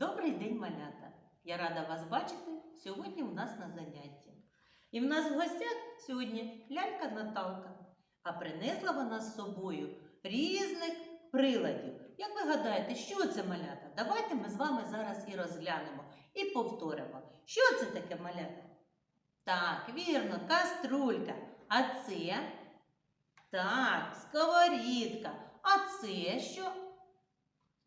Добрий день, малята! Я рада вас бачити сьогодні у нас на занятті. І в нас в гостях сьогодні лялька Наталка, а принесла вона з собою різних приладів. Як ви гадаєте, що це малята? Давайте ми з вами зараз і розглянемо і повторимо. Що це таке малята? Так, вірно, каструлька. А це? Так, сковорідка. А це що?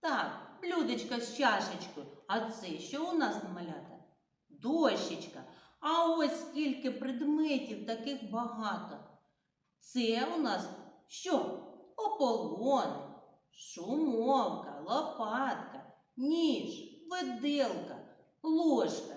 Так, блюдечко з чашечкою. А це що у нас малята? Дощечка. А ось скільки предметів таких багато. Це у нас що? Ополони, шумовка, лопатка, ніж, виделка, ложка.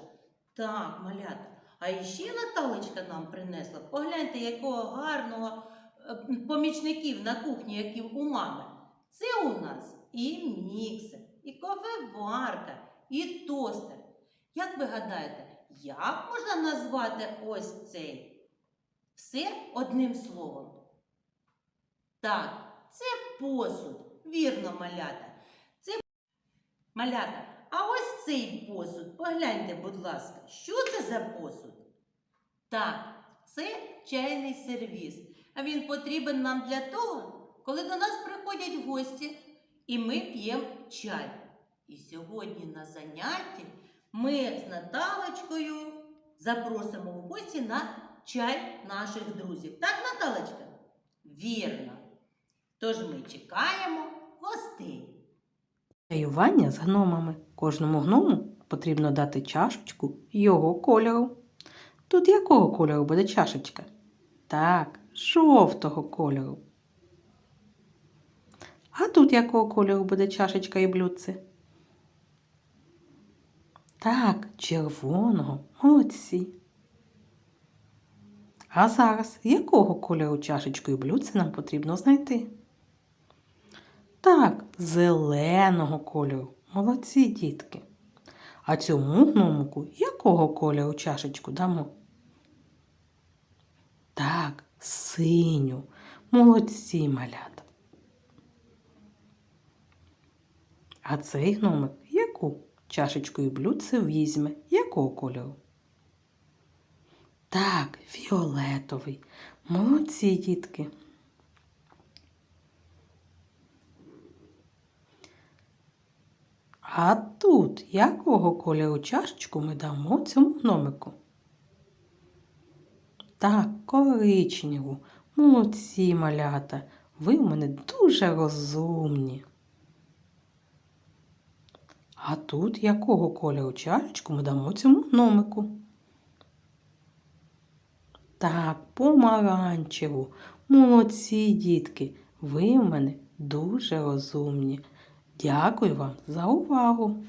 Так, малята. А іще Наталочка нам принесла. Погляньте, якого гарного е, помічників на кухні, які у мами. Це у нас і міксер, і кофеварка, і тостер. Як ви гадаєте, як можна назвати ось цей? Все одним словом. Так, це посуд. Вірно, малята. Це малята. А ось цей посуд. Погляньте, будь ласка, що це за посуд? Так, це чайний сервіс. А він потрібен нам для того, коли до нас приходять гості, і ми п'ємо чай. І сьогодні на занятті ми з Наталочкою запросимо в гості на чай наших друзів. Так, Наталочка? Вірно. Тож ми чекаємо гостей. Чаювання з гномами. Кожному гному потрібно дати чашечку його кольору. Тут якого кольору буде чашечка? Так, жовтого кольору. А тут якого кольору буде чашечка і блюдце? Так, червоного. Молодці. А зараз якого кольору чашечку і блюдце нам потрібно знайти? Так, зеленого кольору. Молодці дітки. А цьому гномику якого кольору чашечку дамо? Так, синю. Молодці малята. А цей гномик яку чашечку і блюдце візьме? Якого кольору? Так, фіолетовий. Молодці дітки. А тут якого кольору чашечку ми дамо цьому гномику? Так, коричневу. Молодці, малята. Ви в мене дуже розумні. А тут якого кольору чашечку ми дамо цьому гномику? Так, помаранчеву. Молодці, дітки. Ви в мене дуже розумні. Дякую вам за увагу.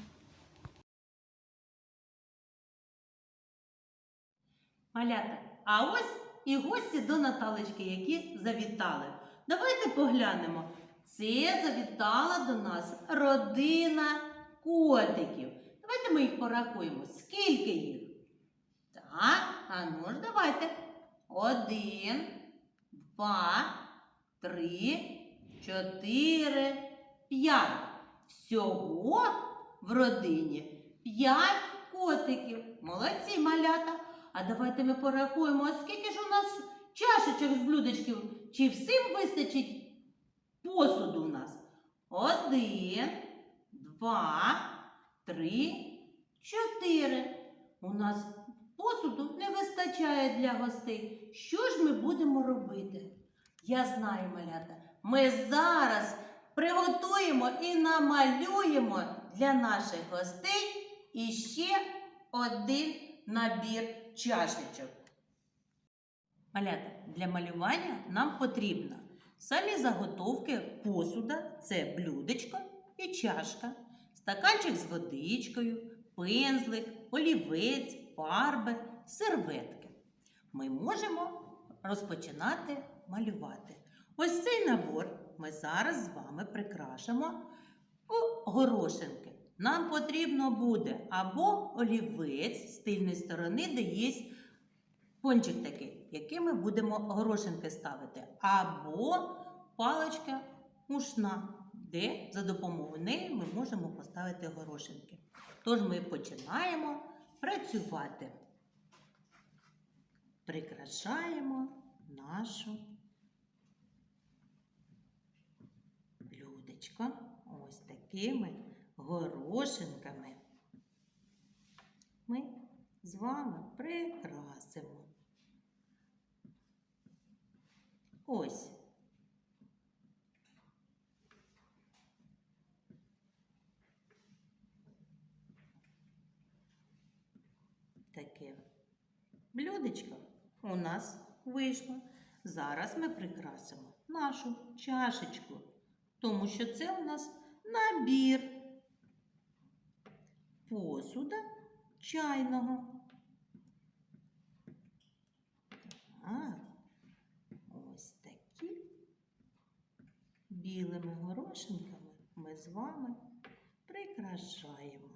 Малята, а ось і гості до Наталочки, які завітали. Давайте поглянемо. Це завітала до нас родина котиків. Давайте ми їх порахуємо. Скільки їх? Так, а ну ж давайте. Один, два, три, чотири, п'ять. Всього в родині п'ять котиків. Молодці малята. А давайте ми порахуємо, а скільки ж у нас чашечок з блюдечків? Чи всім вистачить посуду у нас? Один, два, три, чотири. У нас посуду не вистачає для гостей. Що ж ми будемо робити? Я знаю, малята. Ми зараз приготуємо і намалюємо для наших гостей іще один набір чашечок. Малята, для малювання нам потрібно самі заготовки посуда, це блюдечко і чашка, стаканчик з водичкою, пензлик, олівець, фарби, серветки. Ми можемо розпочинати малювати. Ось цей набор ми зараз з вами прикрашимо у горошинки. Нам потрібно буде або олівець з тильної сторони, де є пончик такий, який ми будемо горошинки ставити, або паличка мушна. Де за допомогою неї ми можемо поставити горошинки. Тож ми починаємо працювати. Прикрашаємо нашу блюдечко ось такими горошинками. Ми з вами прикрасимо. Ось. Таке блюдечко у нас вийшло. Зараз ми прикрасимо нашу чашечку, тому що це у нас набір посуда чайного. Так, ось такі білими горошинками ми з вами прикрашаємо.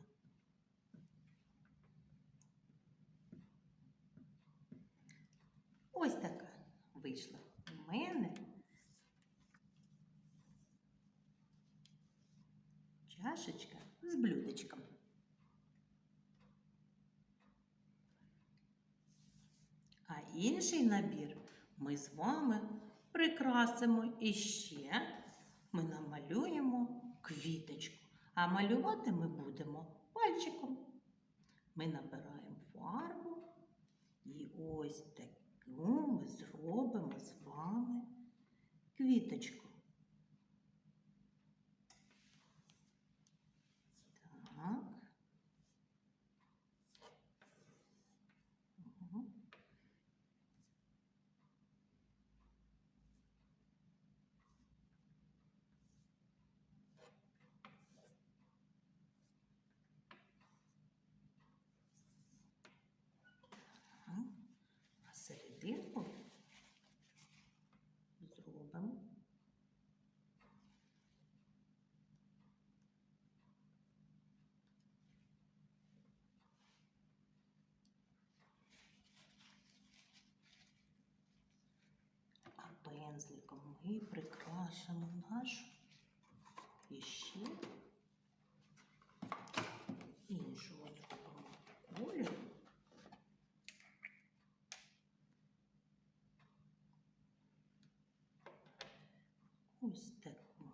Ось така вийшла у мене чашечка з блюдечком. А інший набір ми з вами прикрасимо іще. Ми намалюємо квіточку. А малювати ми будемо пальчиком. Ми набираємо фарбу і ось таку ми зробимо з вами квіточку. А зробимо. А пензликом ми прикрашимо нашу іще іншого зробимо кольору. Ось таку.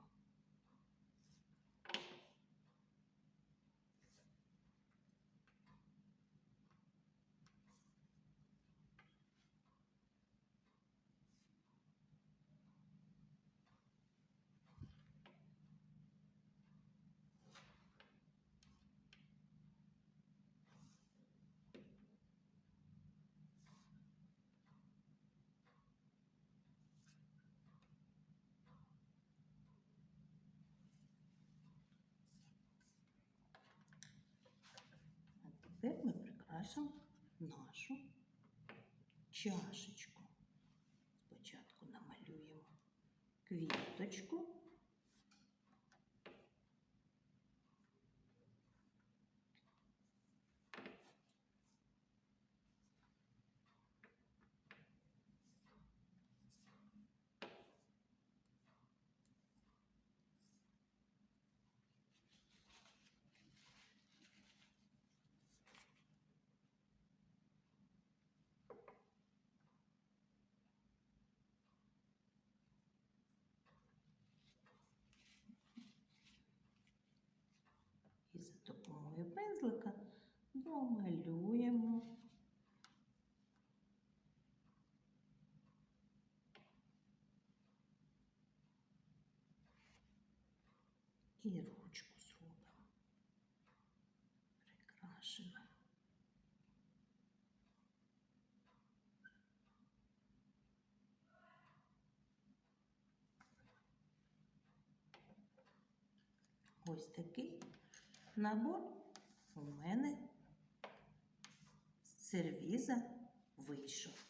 А тепер ми нашу чашечку. Спочатку намалюємо квіточку. І за допомогою пензлика домалюємо і ручку зробимо. Прикрашимо. Ось такий набор у мене сервіза вийшов.